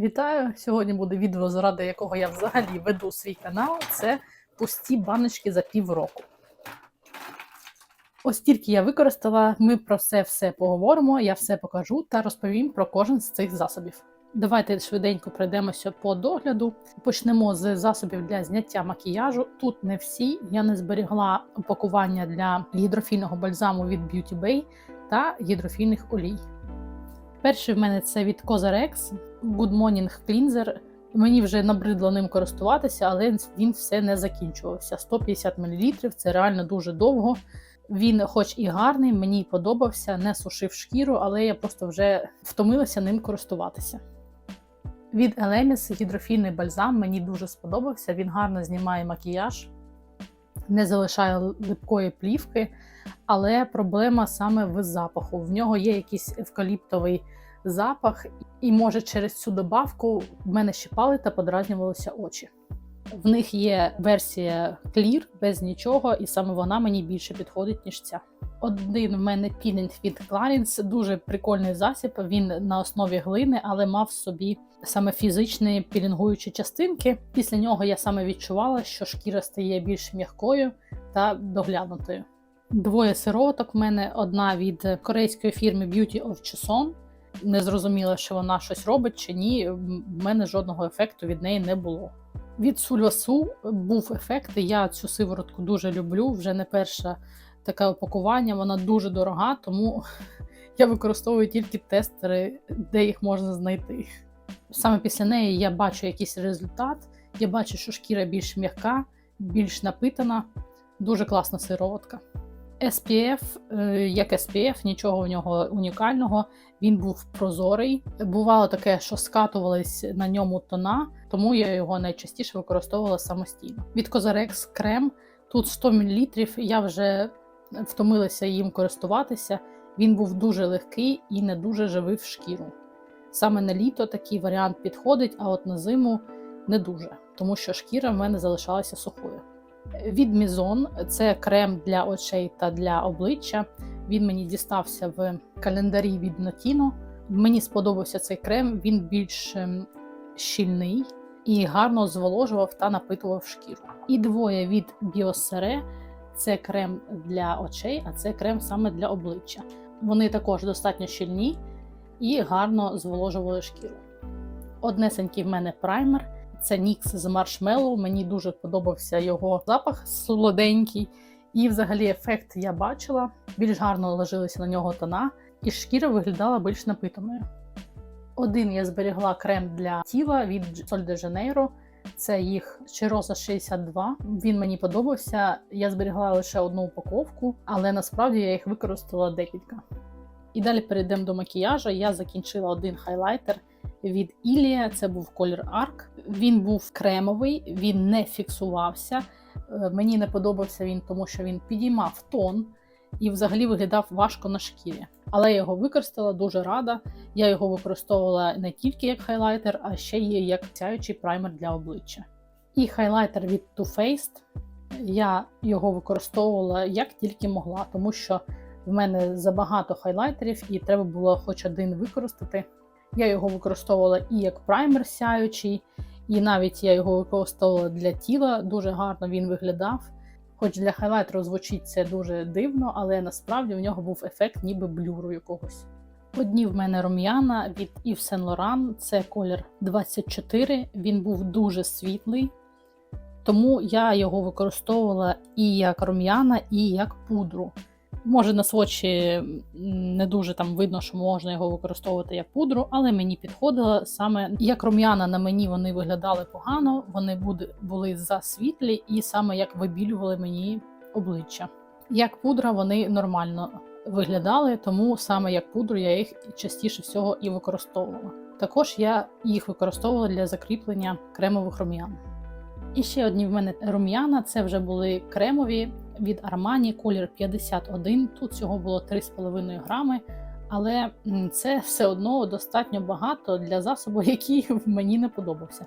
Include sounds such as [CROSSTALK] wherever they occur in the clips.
Вітаю! Сьогодні буде відео, заради якого я взагалі веду свій канал. Це пусті баночки за півроку. Ось тільки я використала, ми про це все поговоримо, я все покажу та розповім про кожен з цих засобів. Давайте швиденько пройдемося по догляду. Почнемо з засобів для зняття макіяжу. Тут не всі. Я не зберігла упакування для гідрофільного бальзаму від Beauty Bay та гідрофільних олій. Перший в мене це від Cosrx Good Morning Cleanser. Мені вже набридло ним користуватися, але він все не закінчувався. 150 мл це реально дуже довго. Він, хоч і гарний, мені подобався, не сушив шкіру, але я просто вже втомилася ним користуватися. Від Elemis гідрофільний бальзам мені дуже сподобався. Він гарно знімає макіяж, не залишає липкої плівки, але проблема саме в запаху. В нього є якийсь евкаліптовий запах, і може через цю добавку в мене щипали та подразнювалися очі. В них є версія Clear без нічого, і саме вона мені більше підходить, ніж ця. Один в мене пілінг від Clarins, дуже прикольний засіб. Він на основі глини, але мав в собі саме фізичні пілінгуючі частинки. Після нього я саме відчувала, що шкіра стає більш м'якою та доглянутою. Двоє сироваток в мене одна від корейської фірми Beauty of Chuson. Не зрозуміла, що вона щось робить чи ні. В мене жодного ефекту від неї не було. Від Сульвасу був ефект. Я цю сиворотку дуже люблю. Вже не перше таке опакування. Вона дуже дорога, тому [LAUGHS] я використовую тільки тестери, де їх можна знайти. Саме після неї я бачу якийсь результат. Я бачу, що шкіра більш м'яка, більш напитана. Дуже класна сироватка. SPF, е, як SPF, нічого в нього унікального. Він був прозорий. Бувало таке, що скатувались на ньому тона, тому я його найчастіше використовувала самостійно. Від Cosrx крем тут 100 мл. Я вже втомилася їм користуватися. Він був дуже легкий і не дуже живив шкіру. Саме на літо такий варіант підходить, а от на зиму не дуже, тому що шкіра в мене залишалася сухою. Від Мізон це крем для очей та для обличчя. Він мені дістався в календарі від Notino. Мені сподобався цей крем, він більш ем, щільний і гарно зволожував та напитував шкіру. І двоє від Біосере це крем для очей, а це крем саме для обличчя. Вони також достатньо щільні і гарно зволожували шкіру. Однесенький в мене праймер. Це Нікс з маршмеллоу. Мені дуже подобався його запах солоденький. І, взагалі, ефект я бачила. Більш гарно ложилися на нього тона, і шкіра виглядала більш напитаною. Один я зберігла крем для тіла від Sol de Janeiro. Це їх Чироза 62. Він мені подобався. Я зберігла лише одну упаковку, але насправді я їх використала декілька. І далі перейдемо до макіяжу. Я закінчила один хайлайтер від Ілія. Це був колір Arc. Він був кремовий, він не фіксувався. Е, Мені не подобався він, тому що він підіймав тон і взагалі виглядав важко на шкірі. Але я його використала дуже рада. Я його використовувала не тільки як хайлайтер, а ще й як сяючий праймер для обличчя. І хайлайтер від Too Faced. Я його використовувала як тільки могла, тому що в мене забагато хайлайтерів, і треба було хоч один використати. Я його використовувала і як праймер сяючий, і навіть я його використовувала для тіла. Дуже гарно він виглядав. Хоч для хайлайтеру звучить це дуже дивно, але насправді в нього був ефект ніби блюру якогось. Одні в мене рум'яна від Yves Saint Laurent, це колір 24. Він був дуже світлий, тому я його використовувала і як рум'яна, і як пудру. Може на свочі не дуже там видно, що можна його використовувати як пудру, але мені підходило саме як рум'яна на мені вони виглядали погано, вони були засвітлі і саме як вибілювали мені обличчя. Як пудра вони нормально виглядали, тому саме як пудру я їх частіше всього і використовувала. Також я їх використовувала для закріплення кремових рум'ян. І ще одні в мене рум'яна це вже були кремові від Armani колір 51. Тут всього було 3,5 грами, але це все одно достатньо багато для засобу, [LAUGHS] який мені не подобався.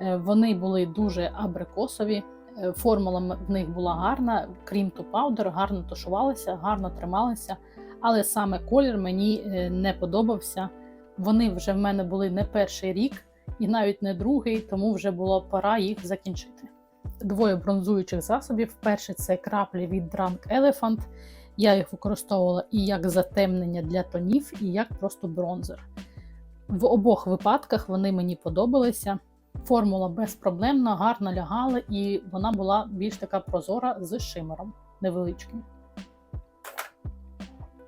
Вони були дуже абрикосові, формула в них була гарна, крім ту паудер, гарно тушувалися, гарно трималися, але саме колір мені не подобався. Вони вже в мене були не перший рік. і навіть не другий, тому вже було пора їх закінчити. Двоє бронзуючих засобів. Перший це краплі від Drunk Elephant. Я їх використовувала і як затемнення для тонів, і як просто бронзер. В обох випадках вони мені подобалися. Формула безпроблемна, гарно лягала, і вона була більш така прозора з шимером невеличким.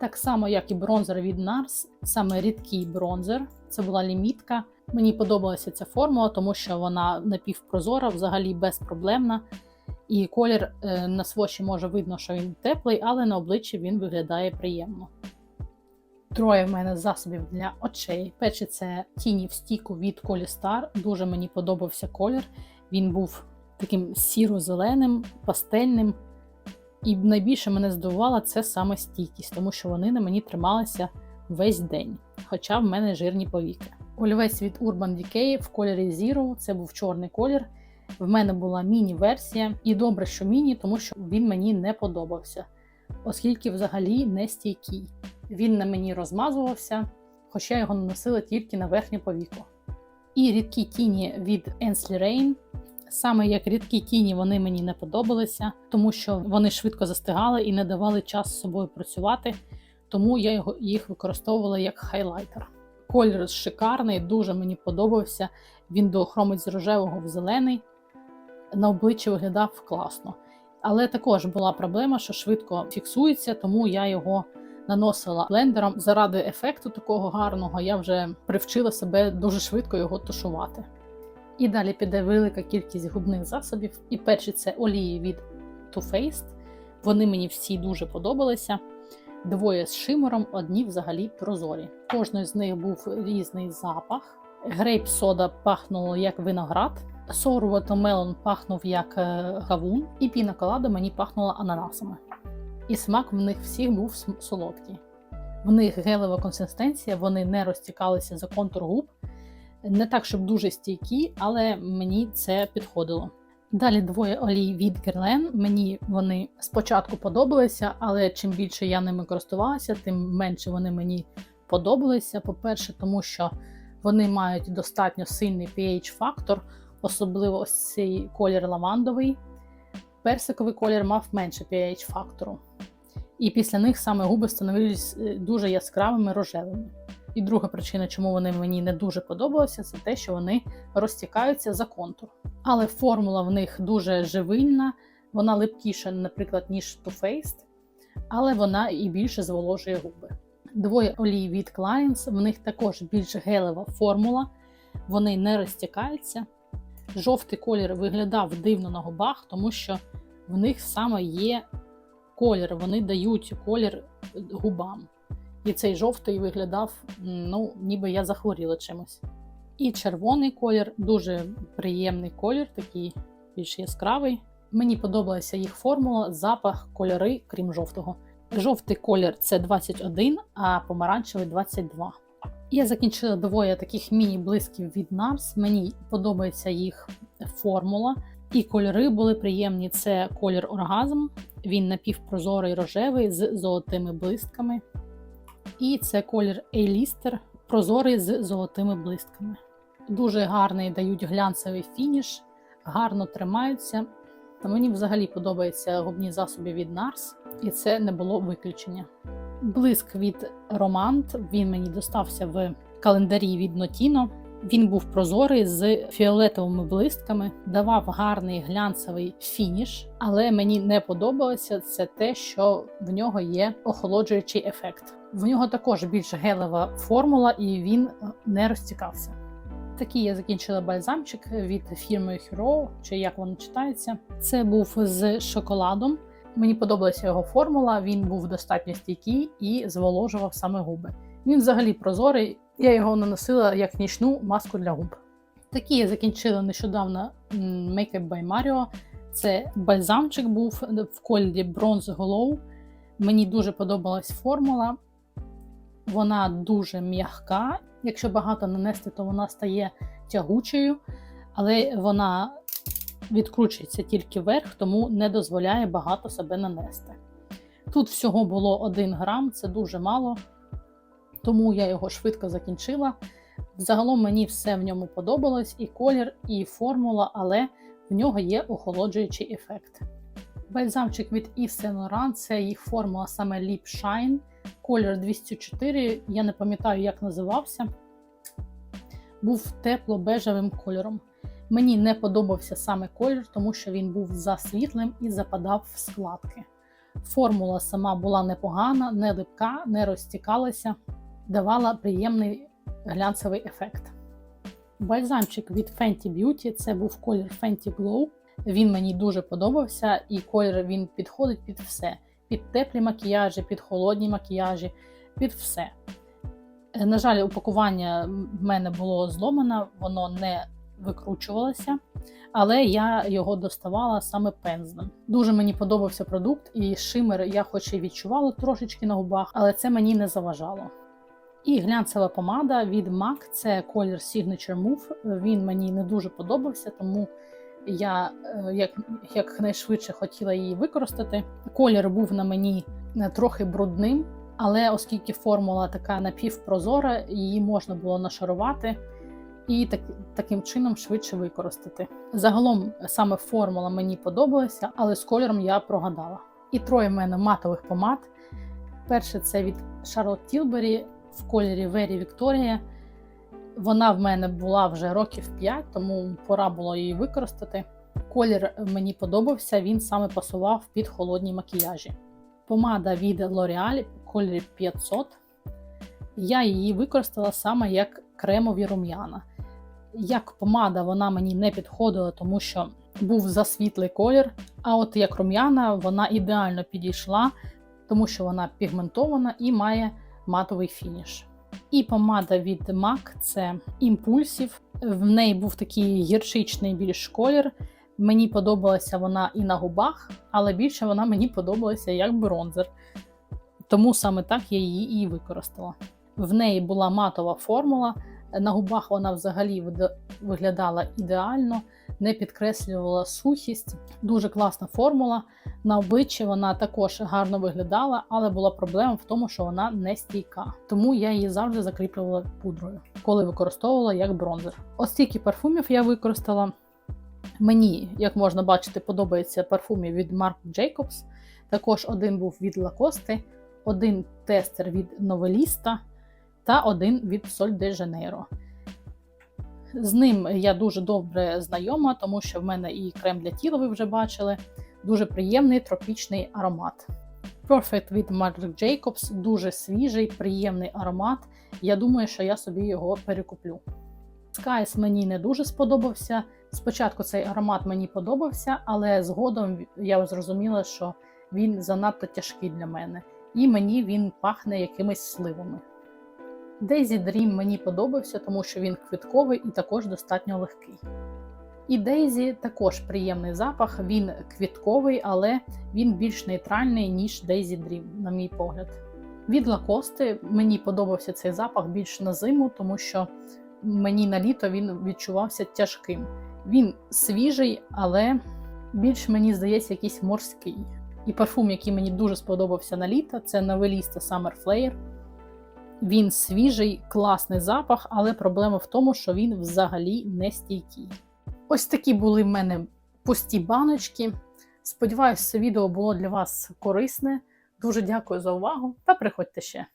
Так само, як і бронзер від NARS, саме рідкий бронзер. Це була лімітка. Мені подобалася ця формула, тому що вона напівпрозора, взагалі безпроблемна. І колір е, на свочі може видно, що він теплий, але на обличчі він виглядає приємно. Троє в мене засобів для очей. Перший це тіні в стіку від Колістар. Дуже мені подобався колір. Він був таким сіро-зеленим, пастельним. І найбільше мене здивувала це саме стійкість, тому що вони на мені трималися весь день, хоча в мене жирні повіки. Олівець від Urban Decay в кольорі Zero, це був чорний колір. В мене була міні-версія, і добре, що міні, тому що він мені не подобався, оскільки взагалі не стійкий. Він на мені розмазувався, хоча я його наносила тільки на верхню повіку. І рідкі тіні від Ensley Rain. Саме як рідкі тіні вони мені не подобалися, тому що вони швидко застигали і не давали час з собою працювати, тому я їх використовувала як хайлайтер. Колір шикарний, дуже мені подобався. Він доохромить з рожевого в зелений. На обличчі виглядав класно. Але також була проблема, що швидко фіксується, тому я його наносила блендером. Заради ефекту такого гарного я вже привчила себе дуже швидко його тушувати. І далі піде велика кількість губних засобів. І перші це олії від Too Faced. Вони мені всі дуже подобалися. Двоє з шимером, одні взагалі прозорі. Кожної з них був різний запах. Грейп сода пахнуло як виноград, Sour Watermelon пахнув як е, кавун, і піна колада мені пахнула ананасами. І смак в них всіх був солодкий. В них гелева консистенція, вони не розтікалися за контур губ. Не так, щоб дуже стійкі, але мені це підходило. Далі двоє олій від Guerlain. Мені вони спочатку подобалися, але чим більше я ними користувалася, тим менше вони мені подобалися. По-перше, тому що вони мають достатньо сильний pH-фактор, особливо ось цей колір лавандовий. Персиковий колір мав менше pH-фактору. І після них саме губи становились е, дуже яскравими рожевими. І друга причина, чому вони мені не дуже подобалися, це те, що вони розтікаються за контур. Але формула в них дуже живильна, вона липкіша, наприклад, ніж Too Faced, але вона і більше зволожує губи. Двоє олій від Clients, в них також більш гелева формула, вони не розтікаються. Жовтий колір виглядав дивно на губах, тому що в них саме є колір, вони дають колір губам. І цей жовтий виглядав, ну, ніби я захворіла чимось. І червоний колір дуже приємний колір, такий більш яскравий. Мені подобалася їх формула, запах, кольори, крім жовтого. Жовтий колір це 21, а помаранчевий 22. Я закінчила двоє таких міні-блисків від NARS. Мені подобається їх формула. І кольори були приємні. Це колір оргазм, він напівпрозорий рожевий з золотими блистками. І це колір A-Lister, прозорий з золотими блистками. Дуже гарний дають глянцевий фініш, гарно тримаються. Та мені взагалі подобаються губні засоби від NARS, і це не було виключення. Блиск від Романт, він мені достався в календарі від Notino. Він був прозорий з фіолетовими блистками, давав гарний глянцевий фініш, але мені не подобалося це те, що в нього є охолоджуючий ефект. В нього також більш гелева формула, і він не розтікався. Такий я закінчила бальзамчик від фірми Hero, чи як воно читається. Це був з шоколадом. Мені подобалася його формула, він був достатньо стійкий і зволожував саме губи. Він взагалі прозорий, я його наносила як нічну маску для губ. Такі я закінчила нещодавно Makeup by Mario. Це бальзамчик був в кольорі Bronze Glow. Мені дуже подобалась формула. Вона дуже м'яка. Якщо багато нанести, то вона стає тягучою, але вона відкручується тільки вверх, тому не дозволяє багато себе нанести. Тут всього було 1 грам, це дуже мало, тому я його швидко закінчила. Загалом мені все в ньому подобалось, і колір, і формула, але в нього є охолоджуючий ефект. Бальзамчик від Yves Laurent, це їх формула саме Lip Shine, колір 204, я не пам'ятаю, як називався. Був тепло-бежевим кольором. Мені не подобався саме колір, тому що він був засвітлим і западав в складки. Формула сама була непогана, не липка, не розтікалася, давала приємний глянцевий ефект. Бальзамчик від Fenty Beauty це був колір Fenty Glow. Він мені дуже подобався, і колір він підходить під все: під теплі макіяжі, під холодні макіяжі, під все. На жаль, упакування в мене було зломане, воно не викручувалося, але я його доставала саме пензлем. Дуже мені подобався продукт, і шимер я хоч і відчувала трошечки на губах, але це мені не заважало. І глянцева помада від MAC, це колір Signature Move. Він мені не дуже подобався, тому я е, як, якнайшвидше хотіла її використати. Колір був на мені е, трохи брудним, але оскільки формула така напівпрозора, її можна було нашарувати і так, таким чином швидше використати. Загалом саме формула мені подобалася, але з кольором я прогадала. І троє в мене матових помад. Перше це від Charlotte Tilbury в кольорі Very Victoria. Вона в мене була вже років 5, тому пора було її використати. Колір мені подобався, він саме пасував під холодні макіяжі. Помада від L'Oreal в кольорі 500. Я її використала саме як кремові рум'яна. Як помада вона мені не підходила, тому що був засвітлий колір. А от як рум'яна вона ідеально підійшла, тому що вона пігментована і має матовий фініш. І помада від MAC це імпульсів. В неї був такий гірчичний більш колір. Мені подобалася вона і на губах, але більше вона мені подобалася як бронзер. Тому саме так я її і використала. В неї була матова формула. На губах вона взагалі виглядала ідеально, не підкреслювала сухість. Дуже класна формула. На обличчі вона також гарно виглядала, але була проблема в тому, що вона не стійка. Тому я її завжди закріплювала пудрою, коли використовувала як бронзер. Ось стільки парфумів я використала. Мені, як можна бачити, подобаються парфуми від Marc Jacobs. Також один був від Lacoste, один тестер від Novelista та один від Sol de Janeiro. З ним я дуже добре знайома, тому що в мене і крем для тіла ви вже бачили. Дуже приємний тропічний аромат. Perfect від Marc Jacobs дуже свіжий, приємний аромат. Я думаю, що я собі його перекуплю. Skies мені не дуже сподобався. Спочатку цей аромат мені подобався, але згодом я зрозуміла, що він занадто тяжкий для мене, і мені він пахне якимись сливами. Daisy Dream мені подобався, тому що він квітковий і також достатньо легкий. І Daisy також приємний запах, він квітковий, але він більш нейтральний, ніж Daisy Dream, на мій погляд. Від Lacoste мені подобався цей запах більш на зиму, тому що мені на літо він відчувався тяжким. Він свіжий, але більш мені здається, якийсь морський. І парфум, який мені дуже сподобався на літо, це Novelista Summer Flare. Він свіжий, класний запах, але проблема в тому, що він взагалі не стійкий. Ось такі були в мене пусті баночки. Сподіваюсь, це відео було для вас корисне. Дуже дякую за увагу та приходьте ще.